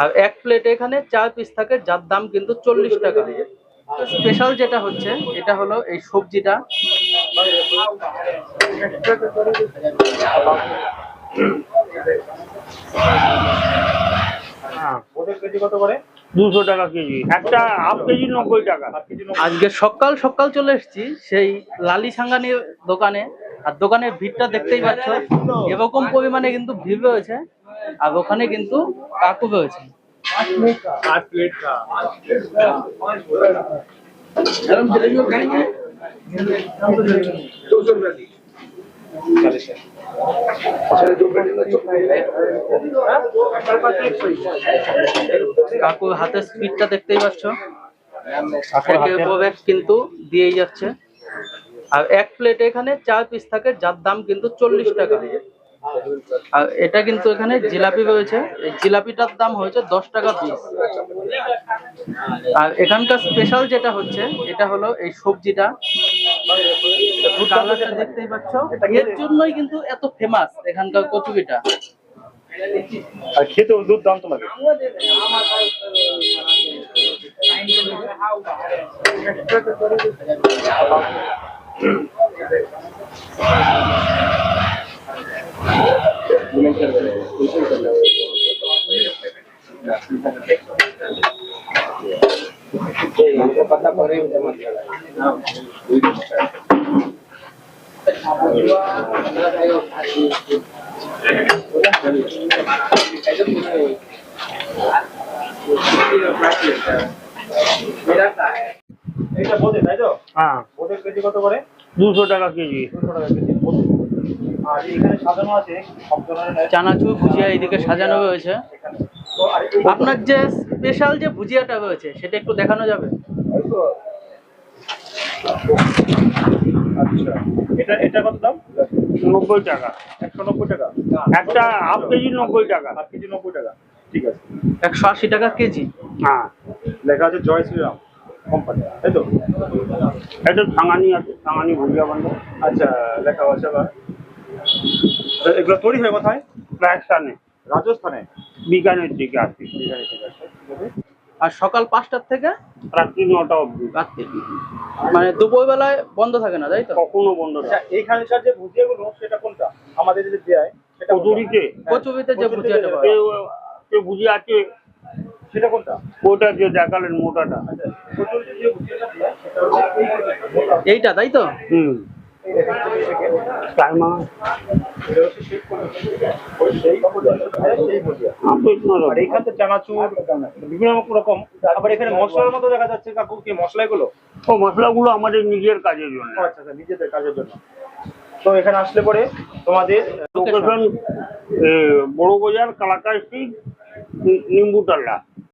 আর এক প্লেট এখানে চার পিস থাকে, যার দাম কিন্তু চল্লিশ টাকা। স্পেশাল যেটা হচ্ছে, এটা হলো এই সবজিটা। হ্যাঁ কত করে? দুশো টাকা কেজি। একটা হাফ কেজি নব্বই টাকা। আজকে সকাল সকাল চলে এসেছি সেই লালি সাঙ্গানির দোকানে। আর দোকানের ভিড়টা দেখতেই পাচ্ছ এরকম পরিমাণে কিন্তু ভিড় রয়েছে আর ওখানে কিন্তু কাকু রয়েছে। আট প্লেট কাকুর হাতের স্পিডটা দেখতেই পাচ্ছ। কিন্তু দিয়েই যাচ্ছে। আর এক প্লেট এখানে চার পিস থাকে যার দাম কিন্তু চল্লিশ টাকা। আর এটা কিন্তু এখানে জিলাপি রয়েছে। এই জিলাপিটার দাম হয়েছে দশ টাকা পিস আর এখানকার স্পেশাল যেটা হচ্ছে এটা হলো এই সবজিটা। কালারটা দেখতেই পাচ্ছ। এর জন্যই কিন্তু এত ফেমাস এখানকার কচুরিটা আর খেতে দুধ দাম তোমাকে এটা বোধে তাই তো? হ্যাঁ। বোধের কেজি কত করে? দুশো টাকা কেজি। দুশো টাকা কেজি আর এখানে সাজানো আছে চানাচুর ভুজিয়া এইদিকে সাজানো এই- আপনার যে স্পেশাল যে ভুজিয়াটা রয়েছে সেটা একটু দেখানো যাবে? আচ্ছা। এটা এটা কত দাম? নব্বই টাকা। একশো নব্বই টাকা? একটা হাফ কেজি নব্বই টাকা। হাফ কেজি নব্বই টাকা। ঠিক আছে। একশো আশি টাকা কেজি। হ্যাঁ। লেখা আছে জয় শ্রীরাম কোম্পানি তাই তো? এটা সাঙানি আছে সাঙানি ভুজিয়া বন্ধ। আচ্ছা লেখা আছে এগুলো তৈরি হয় কোথায়? রাজস্থানে। রাজস্থানে? বিকানের দিকে আছে বিকানের দিকে আছে। আর সকাল পাঁচটার থেকে রাত্রি নটা অবধি। রাত্রি। মানে দুপুর বেলায় বন্ধ থাকে না তাই তো? কখনো বন্ধ আচ্ছা এইখানকার যে ভুজিয়াগুলো সেটা কোনটা? আমাদের যে দেয় সেটা কচুরিতে কচুরিতে যে ভুজিয়াটা পাওয়া ভুজিয়া আছে সেটা কোনটা? ওটা যে দেখালেন মোটাটা। আচ্ছা। এইটা তাই তো? হুম। আর তো চানাচুর বিভিন্ন রকম। আবার এখানে মশলার মতো দেখা যাচ্ছে কাকু কি মশলাগুলো? ও মশলাগুলো আমাদের নিজের কাজের জন্য। আচ্ছা আচ্ছা নিজেদের কাজের জন্য। তো এখানে আসলে পরে তোমাদের লোকেশন বড় বাজার কালাকা স্ট্রিট নিম্বুটাল্লা